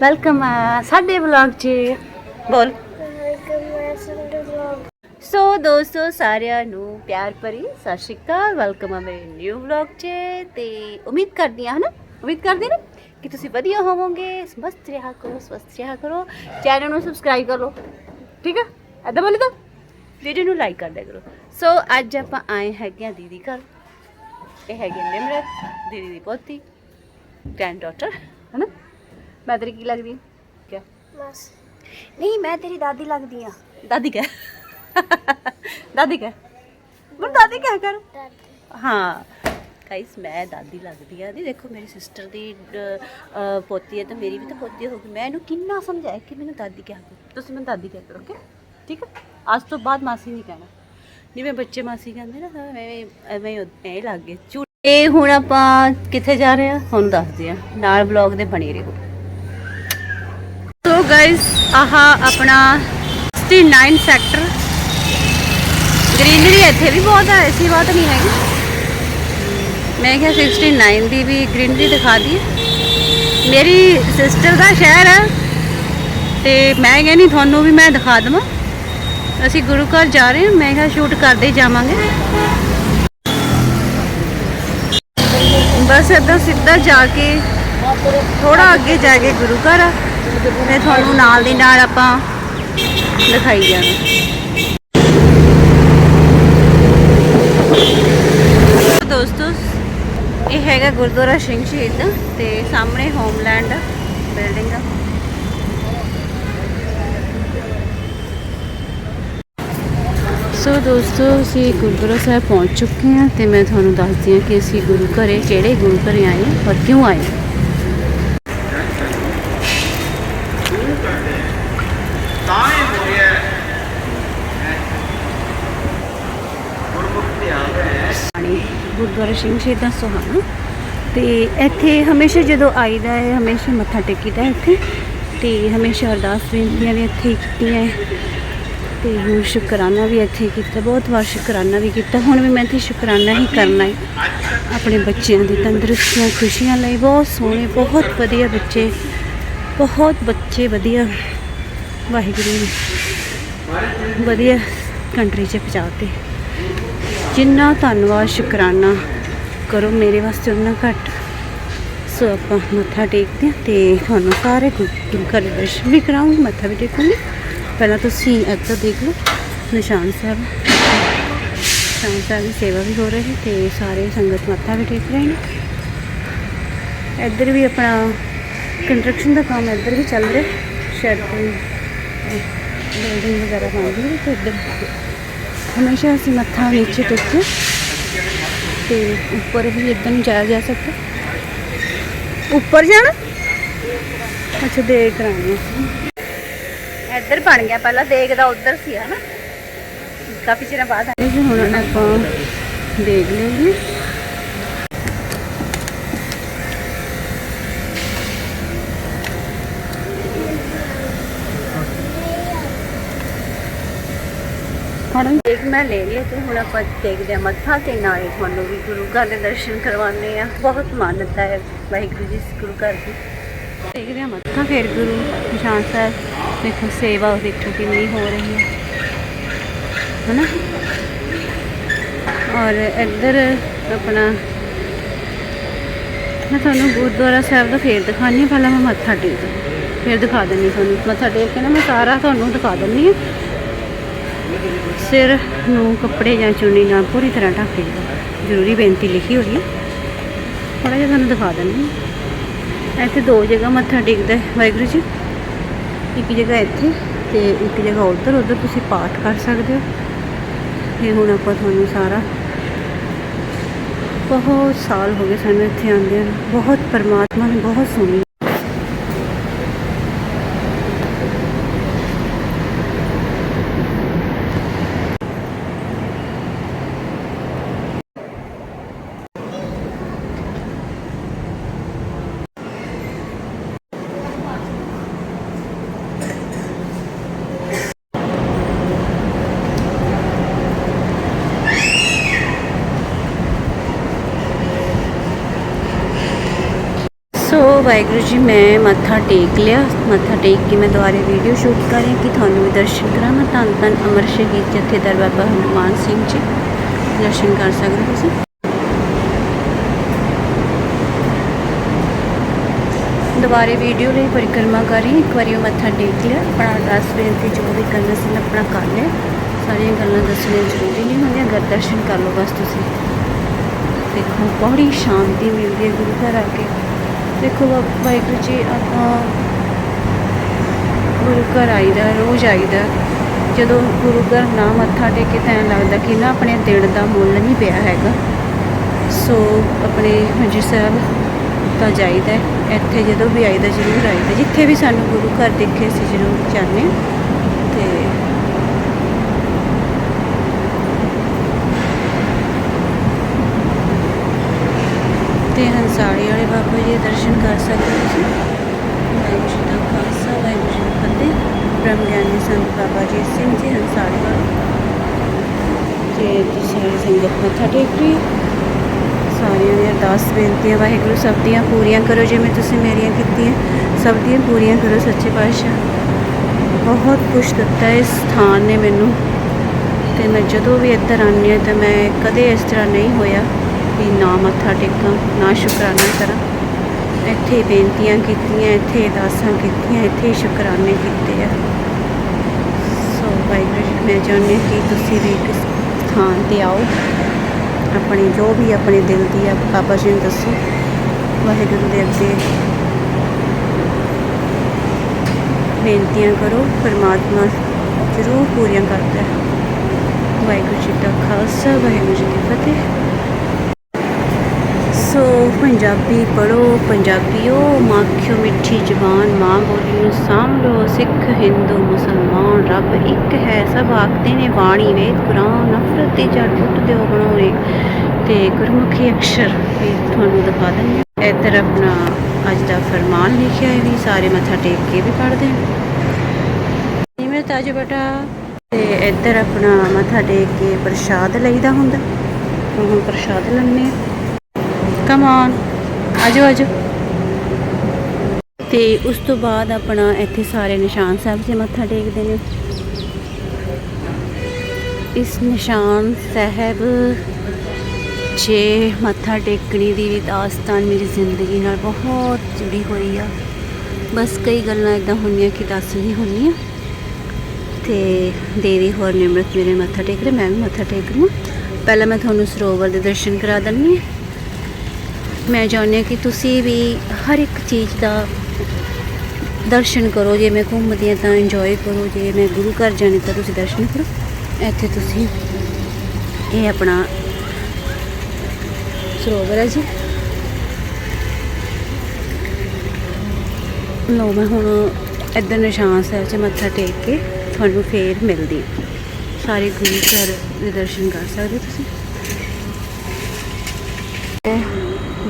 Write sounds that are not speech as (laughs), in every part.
Welcome ਸਾਡੇ vlog 'ਚ। ਬੋਲ। ਵੈਲਕਮ ਮੈਂ ਸੰਡੇ ਵਲੌਗ ਸੋ ਦੋਸਤੋ ਸਾਰਿਆਂ ਨੂੰ ਪਿਆਰ ਭਰੀ ਸਤਿ ਸ਼੍ਰੀ ਅਕਾਲ। ਵੈਲਕਮ ਆ ਮੇਰੇ ਨਿਊ ਵਲੌਗ 'ਚ। ਤੇ ਉਮੀਦ ਕਰਦੀ ਹਾਂ ਹਨਾ? ਉਮੀਦ ਕਰਦੀ ਨਾ ਕਿ ਤੁਸੀਂ ਵਧੀਆ ਹੋਵੋਗੇ। ਮਸਤ ਰਿਹਾ ਕਰੋ ਸਵਸਥ ਰਿਹਾ ਕਰੋ। ਚੈਨਲ ਨੂੰ ਸਬਸਕ੍ਰਾਈਬ ਕਰ ਲਓ। ਠੀਕ ਆ? ਐਦਾਂ ਬੋਲੀ ਤਾਂ। ਵੀਡੀਓ ਨੂੰ ਲਾਈਕ ਕਰ ਦਿਆ ਕਰੋ। ਸੋ ਅੱਜ ਆਪਾਂ ਆਏ ਹੈਗੇ ਆ ਦੀਦੀ ਘਰ। ਇਹ ਹੈਗੇ ਨਿਮਰਤ ਦੀਦੀ ਦੀ ਪੋਤੀ। ਗ੍ਰੈਂਡ ਡਾਟਰ ਹਨਾ? ਮੈਂ ਤੇਰੀ ਕੀ ਲੱਗਦੀ ਕਿਆ? ਬਸ ਨਹੀਂ ਮੈਂ ਤੇਰੀ ਦਾਦੀ ਲੱਗਦੀ ਆ। ਦਾਦੀ ਕਹਿ। ਦਾਦੀ ਕਹਿ। ਮੈਨੂੰ ਦਾਦੀ ਕਹਿ ਕਰ। ਹਾਂ। ਗਾਇਸ ਮੈਂ ਦਾਦੀ ਲੱਗਦੀ ਆ। ਦੀ ਦੇਖੋ ਮੇਰੀ ਸਿਸਟਰ ਦੀ ਅ, ਪੋਤੀ ਹੈ ਤਾਂ ਮੇਰੀ ਵੀ ਤਾਂ ਪੋਤੀ ਹੋਗੀ ਮੈਂ ਇਹਨੂੰ ਕਿੰਨਾ ਸਮਝਾਇਆ ਕਿ ਮੈਨੂੰ ਦਾਦੀ ਕਹਿ ਕਰੋ। ਤੁਸੀਂ ਮੈਨੂੰ ਦਾਦੀ ਕਹਿ ਕਰੋ ਓਕੇ ਠੀਕ ਹੈ? ਅੱਜ ਤੋਂ ਬਾਅਦ ਮਾਸੀ ਨਹੀਂ ਕਹਿਣਾ। ਜਿਵੇਂ ਬੱਚੇ ਮਾਸੀ ਕਹਿੰਦੇ ਨਾ ਤਾਂ ਐਵੇਂ ਐਂ ਲੱਗ ਗਏ। ਝੂਠ ਇਹ ਹੁਣ ਆਪਾਂ ਕਿੱਥੇ ਜਾ ਰਹੇ ਆ ਤੁਹਾਨੂੰ ਦੱਸਦੇ ਆ ਨਾਲ ਵਲੌਗ ਦੇ ਬਣੇ ਰਹੋ। ਸੋ ਗਾਇਸ ਆਹ ਆਪਣਾ 69 ਸੈਕਟਰ ਗ੍ਰੀਨਰੀ ਇੱਥੇ ਵੀ ਬਹੁਤ ਹੈ ਐਸੀ ਬਾਤ ਨਹੀਂ ਹੈਗੀ। ਮੈਂ ਕਿਹਾ 69 ਦੀ ਵੀ ਗ੍ਰੀਨਰੀ ਦਿਖਾ ਦੀ ਮੇਰੀ ਸਿਸਟਰ ਦਾ ਸ਼ਹਿਰ ਹੈ ਤੇ ਮੈਂ ਕਹਿੰਦੀ ਤੁਹਾਨੂੰ ਵੀ ਮੈਂ ਦਿਖਾ ਦਵਾਂ। ਅਸੀਂ ਗੁਰੂ ਘਰ ਜਾ ਰਹੇ ਹਾਂ, ਮੈਂ ਕਿਹਾ ਸ਼ੂਟ ਕਰਦੇ ਜਾਵਾਂਗੇ। ਬਸ ਇੱਦਾਂ ਸਿੱਧਾ ਜਾ ਕੇ ਥੋੜਾ ਅੱਗੇ ਜਾ ਕੇ ਗੁਰੂ ਘਰ ਆ। ਮੈਂ ਤੁਹਾਨੂੰ ਨਾਲ ਦੀ ਨਾਲ ਆਪਾਂ ਦਿਖਾਈ ਜਾਣਾ। ਦੋਸਤੋ, ਇਹ ਹੈਗਾ ਗੁਰਦੁਆਰਾ ਸਿੰਘ ਸ਼ਹੀਦ ਦਾ ਤੇ ਸਾਹਮਣੇ ਹੋਮਲੈਂਡ ਬਿਲਡਿੰਗ ਆ। ਸੋ ਦੋਸਤੋ ਅਸੀਂ ਗੁਰਦੁਆਰਾ ਸਾਹਿਬ ਪਹੁੰਚ ਚੁੱਕੇ ਹਾਂ ਤੇ ਮੈਂ ਤੁਹਾਨੂੰ ਦੱਸਦੀ ਹਾਂ ਕਿ ਅਸੀਂ ਗੁਰੂ ਘਰੇ ਕਿਹੜੇ ਗੁਰੂ ਘਰੇ ਆਏ ਹਾਂ ਔਰ ਕਿਉਂ ਆਏ ਗੁਰਦੁਆਰਾ ਸਿੰਘ ਸ਼ਹੀਦਾਂ ਸੋਹਾਣਾ। ਤੇ ਇੱਥੇ ਹਮੇਸ਼ਾ ਜਦੋਂ ਆਈਦਾ ਹੈ ਹਮੇਸ਼ਾ ਮੱਥਾ ਟੇਕੀਦਾ ਹੈ ਇੱਥੇ। ਤੇ ਹਮੇਸ਼ਾ ਅਰਦਾਸ ਬੇਨਤੀਆਂ ਵੀ ਇੱਥੇ ਕੀਤੀਆਂ ਹੈ। ਤੇ ਹੁਣ ਸ਼ੁਕਰਾਨਾ ਵੀ ਇੱਥੇ ਕੀਤਾ, ਬਹੁਤ ਵਾਰ ਸ਼ੁਕਰਾਨਾ ਵੀ ਕੀਤਾ। ਹੁਣ ਵੀ ਮੈਂ ਇੱਥੇ ਸ਼ੁਕਰਾਨਾ ਹੀ ਕਰਨਾ ਹੈ। ਆਪਣੇ ਬੱਚਿਆਂ ਦੀ ਤੰਦਰੁਸਤੀਆਂ, ਖੁਸ਼ੀਆਂ ਲਈ ਬਹੁਤ ਸੋਹਣੇ, ਬਹੁਤ ਵਧੀਆ ਬੱਚੇ, ਬਹੁਤ ਬੱਚੇ ਵਧੀਆ। ਵਾਹਿਗੁਰੂ ਨੇ ਵਧੀਆ ਕੰਟਰੀ 'ਚ ਪਹੁੰਚਾਤੇ ਜਿੰਨਾ ਧੰਨਵਾਦ, ਸ਼ੁਕਰਾਨਾ ਕਰੋ ਮੇਰੇ ਵਾਸਤੇ ਉਹਨਾਂ ਘੱਟ। ਸੋ ਆਪਾਂ ਮੱਥਾ ਟੇਕਦੇ ਹਾਂ ਤੇ ਤੁਹਾਨੂੰ ਸਾਰੇ ਗੁਰੂ ਘਰ ਦਰਸ਼ਨ ਵੀ ਕਰਾਉਂਗੀ, ਮੱਥਾ ਵੀ ਟੇਕੂੰਗੀ। ਪਹਿਲਾਂ ਤੁਸੀਂ ਇੱਧਰ ਦੇਖ ਲਓ, ਨਿਸ਼ਾਨ ਸਾਹਿਬ। ਨਿਸ਼ਾਨ ਸਾਹਿਬ ਦੀ ਸੇਵਾ ਵੀ ਹੋ ਰਹੀ ਹੈ ਤੇ ਸਾਰੇ ਸੰਗਤ ਮੱਥਾ ਵੀ ਟੇਕ ਰਹੇ ਨੇ। ਇੱਧਰ ਵੀ ਆਪਣਾ ਕੰਸਟਰਕਸ਼ਨ ਦਾ ਕੰਮ ਇੱਧਰ ਵੀ ਚੱਲ ਰਿਹਾ। ਸ਼ੈਡ ਬਿਲਡਿੰਗ ਵਗੈਰਾ ਬਣ ਰਹੀ ਹੈ ਤੇ ਇੱਧਰ ਹਮੇਸ਼ਾ ਅਸੀਂ ਮੱਥਾ ਨੀਚੇ ਟੇਕਦੇ ਤੇ ਉੱਪਰ ਵੀ ਇੱਧਰ ਨੂੰ ਜਾਇਆ ਜਾ ਸਕਦਾ। ਉੱਪਰ ਜਾਣਾ? ਅੱਛਾ, ਦੇਖ ਰਹੇ ਹਾਂ। ਇੱਧਰ ਬਣ ਗਿਆ ਪਹਿਲਾਂ ਦੇਖਦਾ ਉੱਧਰ ਸੀ ਹਨਾ? ਕਾਫੀ ਚਿਰ ਬਾਅਦ ਆਏ ਜੀ ਹੁਣ ਆਪਾਂ ਦੇਖ ਲਈਏ। ਹੁਣ ਦੇਖ ਮੈਂ ਲੈ ਲਿਆ ਤੇ ਹੁਣ ਆਪਾਂ ਦੇਖਦੇ ਆ ਮੱਥਾ ਤੇ ਨਾਲੇ ਤੁਹਾਨੂੰ ਵੀ ਗੁਰੂ ਘਰ ਦੇ ਦਰਸ਼ਨ ਕਰਵਾਉਂਦੇ ਆ ਬਹੁਤ ਮਾਨਤਾ ਹੈ ਵਾਹਿਗੁਰੂ ਜੀ ਗੁਰੂ ਘਰ ਦੀ। ਦੇਖਦੇ ਆ ਮੱਥਾ ਫੇਰ ਗੁਰੂ ਨਿਸ਼ਾਨ ਸਾਹਿਬ। ਦੇਖੋ ਸੇਵਾ ਦੇਖੋ ਕਿੰਨੀ ਹੋ ਰਹੀ ਹੈ। ਹਨਾ? ਔਰ ਇੱਧਰ ਆਪਣਾ ਮੈਂ ਤੁਹਾਨੂੰ ਗੁਰਦੁਆਰਾ ਸਾਹਿਬ ਦਾ ਫੇਰ ਦਿਖਾਉਂਦੀ ਹਾਂ। ਪਹਿਲਾਂ ਮੈਂ ਮੱਥਾ ਟੇਕ ਫੇਰ ਦਿਖਾ ਦਿੰਦੀ ਤੁਹਾਨੂੰ। ਮੱਥਾ ਟੇਕ ਕੇ ਨਾ ਮੈਂ ਸਾਰਾ ਤੁਹਾਨੂੰ ਦਿਖਾ ਦਿੰਦੀ ਹਾਂ। ਸਿਰ ਨੂੰ ਕੱਪੜੇ ਜਾਂ ਚੁੰਨੀ ਨਾਲ ਪੂਰੀ ਤਰ੍ਹਾਂ ਢੱਕ ਕੇ ਜ਼ਰੂਰੀ ਬੇਨਤੀ ਲਿਖੀ ਹੋਈ ਹੈ। ਥੋੜਾ ਜਿਹਾ ਤੁਹਾਨੂੰ ਦਿਖਾ ਦਿੰਦੀ ਹਾਂ। ਇੱਥੇ ਦੋ ਜਗ੍ਹਾ ਮੱਥਾ ਟੇਕਦਾ ਵਾਹਿਗੁਰੂ ਜੀ। ਇੱਕ ਜਗ੍ਹਾ ਇੱਥੇ ਤੇ ਇੱਕ ਜਗ੍ਹਾ ਉੱਧਰ ਉੱਧਰ ਤੁਸੀਂ ਪਾਠ ਕਰ ਸਕਦੇ ਹੋ। ਤੇ ਹੁਣ ਆਪਾਂ ਤੁਹਾਨੂੰ ਸਾਰਾ ਬਹੁਤ ਸਾਲ ਹੋ ਗਏ ਸਾਨੂੰ ਇੱਥੇ ਆਉਂਦੇ ਹਨ ਬਹੁਤ ਪਰਮਾਤਮਾ ਨੇ ਬਹੁਤ ਸੁਣੀ ਸੋ ਵਾਹਿਗੁਰੂ ਜੀ, ਮੈਂ ਮੱਥਾ ਟੇਕ ਲਿਆ। ਮੱਥਾ ਟੇਕ ਕੇ ਮੈਂ ਦੁਬਾਰੇ ਵੀਡੀਓ ਸ਼ੂਟ ਕਰੀ ਕਿ ਤੁਹਾਨੂੰ ਵੀ ਦਰਸ਼ਨ ਕਰਾਵਾਂ ਧੰਨ ਧੰਨ ਅਮਰ ਸ਼ਹੀਦ ਜਥੇਦਾਰ ਬਾਬਾ ਹਨੂਮਾਨ ਸਿੰਘ ਜੀ। ਦਰਸ਼ਨ ਕਰ ਸਕਦੇ ਹੋ ਤੁਸੀਂ? ਦੁਬਾਰੇ ਵੀਡੀਓ ਲਈ ਪਰਿਕਰਮਾ ਕਰ ਰਹੀ ਇੱਕ ਵਾਰੀ ਉਹ ਮੱਥਾ ਟੇਕ ਲਿਆ। ਆਪਣਾ ਅਰਦਾਸ ਬੇਨਤੀ ਜੋ ਵੀ ਕਰਨਾ ਸੀ ਆਪਣਾ ਕਰ ਲਿਆ। ਸਾਰੀਆਂ ਗੱਲਾਂ ਦੱਸਣੀਆਂ ਜ਼ਰੂਰੀ ਨਹੀਂ ਹੁੰਦੀਆਂ। ਘਰ ਦਰਸ਼ਨ ਕਰ ਲਓ ਬਸ ਤੁਸੀਂ। ਦੇਖੋ, ਬੜੀ ਸ਼ਾਂਤੀ ਮਿਲਦੀ ਹੈ ਗੁਰੂ ਘਰ ਆ ਕੇ। ਦੇਖੋ ਵਾ- ਵਾਹਿਗੁਰੂ ਜੀ, ਆਪਾਂ ਗੁਰੂ ਘਰ ਆਈਦਾ ਰੋਜ਼ ਆਈਦਾ ਜਦੋਂ ਗੁਰੂ ਘਰ ਨਾ ਮੱਥਾ ਟੇਕੇ ਤਾਂ ਐਂ ਲੱਗਦਾ ਕਿ ਨਾ ਆਪਣੇ ਦਿਲ ਦਾ ਮੁੱਲ ਨਹੀਂ ਪਿਆ ਹੈਗਾ। ਸੋ ਆਪਣੇ ਹਜੂਰ ਸਾਹਿਬ ਤਾਂ ਜਾਈਦਾ ਇੱਥੇ ਜਦੋਂ ਵੀ ਆਈਦਾ, ਜ਼ਰੂਰ ਆਈਦਾ। ਜਿੱਥੇ ਵੀ ਸਾਨੂੰ ਗੁਰੂ ਘਰ ਦੇਖੇ ਅਸੀਂ ਜ਼ਰੂਰ ਜਾਂਦੇ ਹਾਂ ਤੇ ਤੇ ਹੰਸਾਲੀ ਵਾਲੇ ਬਾਬਾ ਜੀ ਦੇ ਦਰਸ਼ਨ ਕਰ ਸਕਦੇ ਹੋ ਤੁਸੀਂ। ਵਾਹਿਗੁਰੂ ਜੀ ਦਾ ਖਾਲਸਾ, ਵਾਹਿਗੁਰੂ ਜੀ ਕੀ ਫਤਿਹ। ਬ੍ਰਹਮ ਗਿਆਨੀ ਸੰਤ ਬਾਬਾ ਜੀ ਸਿੰਘ ਜੀ, ਹੰਸਾਲੀ ਵਾਲੇ। ਤੇ ਤੁਸੀਂ ਸੰਗਤ ਮੱਥਾ ਟੇਕ ਰਹੀ ਸਾਰਿਆਂ ਦੀਆਂ ਅਰਦਾਸ ਬੇਨਤੀਆਂ ਵਾਹਿਗੁਰੂ, ਸਭ ਦੀਆਂ ਪੂਰੀਆਂ ਕਰੋ ਜਿਵੇਂ ਤੁਸੀਂ ਮੇਰੀਆਂ ਕੀਤੀਆਂ। ਸਭ ਦੀਆਂ ਪੂਰੀਆਂ ਕਰੋ ਸੱਚੇ ਪਾਤਸ਼ਾਹ। ਬਹੁਤ ਕੁਛ ਦਿੱਤਾ ਇਸ ਸਥਾਨ ਨੇ ਮੈਨੂੰ। ਤੇ ਮੈਂ ਜਦੋਂ ਵੀ ਇੱਧਰ ਆਉਂਦੀ ਹਾਂ ਤਾਂ ਮੈਂ ਕਦੇ ਇਸ ਤਰ੍ਹਾਂ ਨਹੀਂ ਹੋਇਆ। ਵੀ ਨਾ ਮੱਥਾ ਟੇਕਾਂ ਨਾ ਸ਼ੁਕਰਾਨਾ ਕਰਾਂ ਇੱਥੇ ਬੇਨਤੀਆਂ ਕੀਤੀਆਂ, ਇੱਥੇ ਅਰਦਾਸਾਂ ਕੀਤੀਆਂ, ਇੱਥੇ ਸ਼ੁਕਰਾਨੇ ਕੀਤੇ ਆ। ਸੋ ਵਾਹਿਗੁਰੂ ਜੀ, ਮੈਂ ਚਾਹੁੰਦੀ ਹਾਂ ਕਿ ਤੁਸੀਂ ਵੀ ਇਸ ਸਥਾਨ ਤੇ ਆਓ। ਆਪਣੇ ਜੋ ਵੀ ਆਪਣੇ ਦਿਲ ਦੀ ਆ, ਬਾਬਾ ਜੀ ਨੂੰ ਦੱਸੋ। ਵਾਹਿਗੁਰੂ ਦੇ ਅੱਗੇ ਬੇਨਤੀਆਂ ਕਰੋ, ਪਰਮਾਤਮਾ ਜ਼ਰੂਰ ਪੂਰੀਆਂ ਕਰਦਾ ਹੈ। ਵਾਹਿਗੁਰੂ ਜੀ ਦਾ ਖਾਲਸਾ, ਵਾਹਿਗੁਰੂ ਜੀ ਕੀ ਫਤਿਹ। ਪੰਜਾਬੀ ਪੜੋ ਪੰਜਾਬੀਓ, ਮਾਖਿਓ ਮਿੱਠੀ ਜ਼ਬਾਨ ਮਾਂ ਬੋਲੀ ਨੂੰ ਸਾਂਭ ਸਿੱਖ, ਹਿੰਦੂ, ਮੁਸਲਮਾਨ, ਰੱਬ ਇੱਕ ਹੈ, ਸਭ ਆਖਦੇ ਨੇ ਬਾਣੀ ਵੇਦ, ਕੁਰਾਨ, ਨਫ਼ਰਤ ਦੀ ਜੜ ਪੁੱਟ ਦਿਓ ਬਣਾਉਣੇ ਤੇ ਗੁਰਮੁਖੀ ਅਕਸ਼ਰ ਵੀ ਤੁਹਾਨੂੰ ਦਿਖਾ ਦਿੰਦੇ ਇੱਧਰ ਆਪਣਾ ਅੱਜ ਦਾ ਫਰਮਾਨ ਲਿਖਿਆ ਹੈ ਵੀ ਸਾਰੇ ਮੱਥਾ ਟੇਕ ਕੇ ਵੀ ਪੜ੍ਹਦੇ ਨੇ। ਜਿਵੇਂ ਤਾਜ ਬੇਟਾ। ਤੇ ਇੱਧਰ ਆਪਣਾ ਮੱਥਾ ਟੇਕ ਕੇ ਪ੍ਰਸ਼ਾਦ ਲਈਦਾ ਹੁੰਦਾ। ਹੁਣ ਪ੍ਰਸ਼ਾਦ ਲੈਣੇ ਕਮ ਔਨ ਆਜੋ ਆਜੋ। ਤੇ ਉਸ ਤੋਂ ਬਾਅਦ ਆਪਣਾ ਇੱਥੇ ਸਾਰੇ ਨਿਸ਼ਾਨ ਸਾਹਿਬ 'ਤੇ ਮੱਥਾ ਟੇਕਦੇ ਨੇ। ਇਸ ਨਿਸ਼ਾਨ ਸਾਹਿਬ 'ਚ ਮੱਥਾ ਟੇਕਣੀ ਦੀ ਵੀ ਦਾਸਤਾਨ ਮੇਰੀ ਜ਼ਿੰਦਗੀ ਨਾਲ ਬਹੁਤ ਜੁੜੀ ਹੋਈ ਆ। ਬਸ ਕਈ ਗੱਲਾਂ ਇਦਾਂ ਹੁੰਦੀਆਂ ਕਿ ਦੱਸ ਨਹੀਂ ਹੁੰਦੀਆਂ। ਤੇ ਦੇਵੀ ਹੋਰ ਨਿਮਰਤ ਮੇਰੇ ਮੱਥਾ ਟੇਕ ਰਹੇ, ਮੈਂ ਵੀ ਮੱਥਾ ਟੇਕ ਰਹੀ ਹਾਂ ਪਹਿਲਾਂ ਮੈਂ ਤੁਹਾਨੂੰ ਸਰੋਵਰ ਦੇ ਦਰਸ਼ਨ ਕਰਾ ਦਿੰਦੀ ਹਾਂ। ਮੈਂ ਚਾਹੁੰਦੀ ਹਾਂ ਕਿ ਤੁਸੀਂ ਵੀ ਹਰ ਇੱਕ ਚੀਜ਼ ਦਾ ਦਰਸ਼ਨ ਕਰੋ, ਜੇ ਮੈਂ ਘੁੰਮਦੀ ਹਾਂ ਤਾਂ ਇੰਜੋਏ ਕਰੋ, ਜੇ ਮੈਂ ਗੁਰੂ ਘਰ ਜਾਣੀ ਤਾਂ ਤੁਸੀਂ ਦਰਸ਼ਨ ਕਰੋ। ਇੱਥੇ ਤੁਸੀਂ ਇਹ ਆਪਣਾ ਸਰੋਵਰ ਹੈ ਜੀ। ਲੋ ਮੈਂ ਹੁਣ ਇੱਧਰ ਨਿਸ਼ਾਨ ਸਾਹਿਬ 'ਚ ਮੱਥਾ ਟੇਕ ਕੇ ਤੁਹਾਨੂੰ ਫੇਰ ਮਿਲਦੀ ਸਾਰੇ ਗੁਰੂ ਘਰ ਦੇ ਦਰਸ਼ਨ ਕਰ ਸਕਦੇ ਹੋ ਤੁਸੀਂ।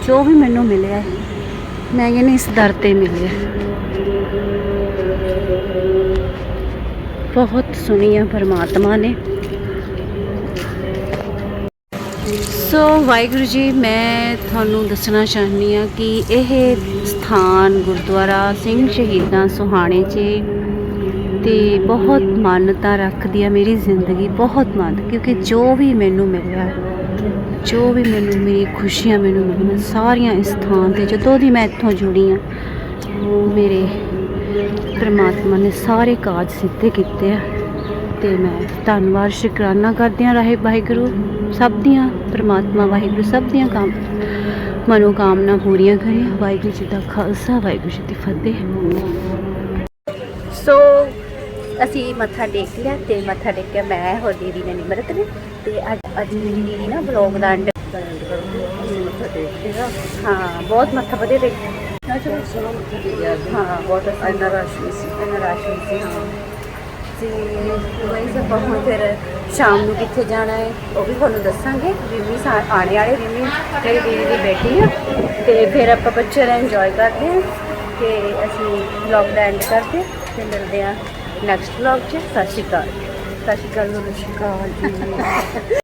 ਜੋ ਵੀ ਮੈਨੂੰ ਮਿਲਿਆ ਹੈ, ਮੈਂ ਕਹਿੰਦੀ ਇਸ ਦਰ ਤੇ ਮਿਲਿਆ। ਬਹੁਤ ਸੁਣੀਆ ਪਰਮਾਤਮਾ ਨੇ। ਸੋ ਵਾਹਿਗੁਰੂ ਜੀ ਮੈਂ ਤੁਹਾਨੂੰ ਦੱਸਣਾ ਚਾਹੁੰਦੀ ਹਾਂ ਕਿ ਇਹ ਸਥਾਨ ਗੁਰਦੁਆਰਾ ਸਿੰਘ ਸ਼ਹੀਦਾਂ ਸੁਹਾਣੇ 'ਚ ਤੇ ਬਹੁਤ ਮਾਨਤਾ ਰੱਖਦੀ ਆ ਮੇਰੀ ਜ਼ਿੰਦਗੀ ਬਹੁਤ ਮਾਨ ਕਿਉਂਕਿ ਜੋ ਵੀ ਮੈਨੂੰ ਮਿਲਿਆ ਜੋ ਵੀ ਮੈਨੂੰ ਮੇਰੀ ਖੁਸ਼ੀਆਂ ਮੈਨੂੰ ਮਿਲੀਆਂ ਸਾਰੀਆਂ ਇਸ ਥਾਂ ਤੇ, ਜਦੋਂ ਦੀ ਮੈਂ ਇੱਥੋਂ ਜੁੜੀ ਆ ਮੇਰੇ ਪ੍ਰਮਾਤਮਾ ਨੇ ਸਾਰੇ ਕਾਜ ਸਿੱਧੇ ਕੀਤੇ ਆ। ਤੇ ਮੈਂ ਧੰਨਵਾਦ, ਸ਼ੁਕਰਾਨਾ ਕਰਦੀ ਹਾਂ ਰਾਹੇ ਵਾਹਿਗੁਰੂ, ਸਭ ਦੀਆਂ ਪ੍ਰਮਾਤਮਾ ਵਾਹਿਗੁਰੂ, ਸਭ ਦੀਆਂ ਕਾਮ, ਮਨੋਕਾਮਨਾ ਪੂਰੀਆਂ ਕਰੇ। ਵਾਹਿਗੁਰੂ ਜੀ ਦਾ ਖਾਲਸਾ, ਵਾਹਿਗੁਰੂ ਜੀ ਦੀ ਫਤਿਹ। ਸੋ, ਅਸੀਂ ਮੱਥਾ ਟੇਕ ਲਿਆ ਤੇ ਮੱਥਾ ਟੇਕ ਕੇ ਮੈਂ ਹੋਰ ਦੀਦੀ ਨੇ ਨਿਮਰਤ ਨੇ ਤੇ ਅੱਜ ਅੱਜ ਮੇਰੀ ਨਾ ਬਲੌਗ ਦਾ ਹਾਂ ਬਹੁਤ ਮੱਥਾ ਵਧੀਆ ਹਾਂ ਬਹੁਤ ਇੰਨਾ ਰਸ਼ ਨਹੀਂ ਸੀ। ਇੰਨਾ ਰਸ਼ ਨਹੀਂ ਸੀ ਹਾਂ। ਤੇ ਵੈਸੇ ਆਪਾਂ ਹੁਣ ਫਿਰ ਸ਼ਾਮ ਨੂੰ ਕਿੱਥੇ ਜਾਣਾ ਹੈ ਉਹ ਵੀ ਤੁਹਾਨੂੰ ਦੱਸਾਂਗੇ। ਰਿਮੀ ਆਣੇ ਵਾਲੇ ਰਿਮੀ ਮੇਰੀ ਦੀਦੀ ਦੀ ਬੇਟੀ ਆ। ਤੇ ਫਿਰ ਆਪਾਂ ਬੱਚੇ ਇੰਜੋਏ ਕਰਦੇ ਹਾਂ। ਤੇ ਅਸੀਂ ਵਲੌਗ ਦਾ ਐਂਡ ਕਰਦੇ ਤੇ ਮਿਲਦੇ ਹਾਂ ਨੈਕਸਟ ਵਲੌਗ 'ਚ। ਸਤਿ ਸ਼੍ਰੀ ਅਕਾਲ। ਸਤਿ ਸ਼੍ਰੀ ਅਕਾਲ ਸਤਿ ਸ਼੍ਰੀ ਅਕਾਲ ਜੀ। (laughs)